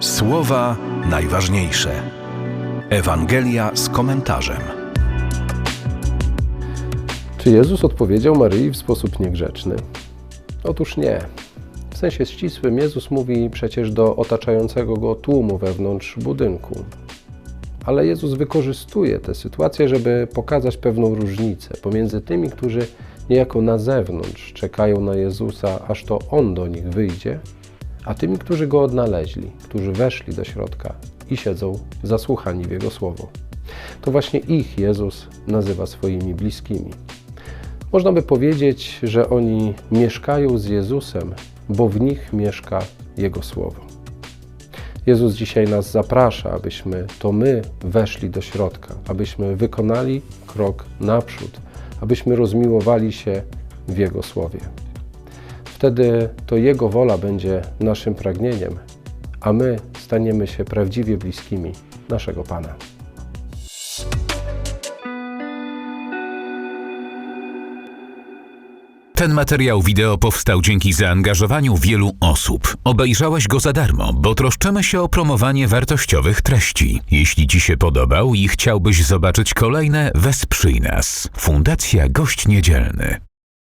Słowa najważniejsze. Ewangelia z komentarzem. Czy Jezus odpowiedział Maryi w sposób niegrzeczny? Otóż nie. W sensie ścisłym Jezus mówi przecież do otaczającego go tłumu wewnątrz budynku. Ale Jezus wykorzystuje tę sytuację, żeby pokazać pewną różnicę pomiędzy tymi, którzy niejako na zewnątrz czekają na Jezusa, aż to On do nich wyjdzie, a tymi, którzy Go odnaleźli, którzy weszli do środka i siedzą zasłuchani w Jego słowo. To właśnie ich Jezus nazywa swoimi bliskimi. Można by powiedzieć, że oni mieszkają z Jezusem, bo w nich mieszka Jego Słowo. Jezus dzisiaj nas zaprasza, abyśmy to my weszli do środka, abyśmy wykonali krok naprzód, abyśmy rozmiłowali się w Jego Słowie. Wtedy to Jego wola będzie naszym pragnieniem, a my staniemy się prawdziwie bliskimi naszego Pana. Ten materiał wideo powstał dzięki zaangażowaniu wielu osób. Obejrzałeś go za darmo, bo troszczymy się o promowanie wartościowych treści. Jeśli Ci się podobał i chciałbyś zobaczyć kolejne, wesprzyj nas. Fundacja Gość Niedzielny.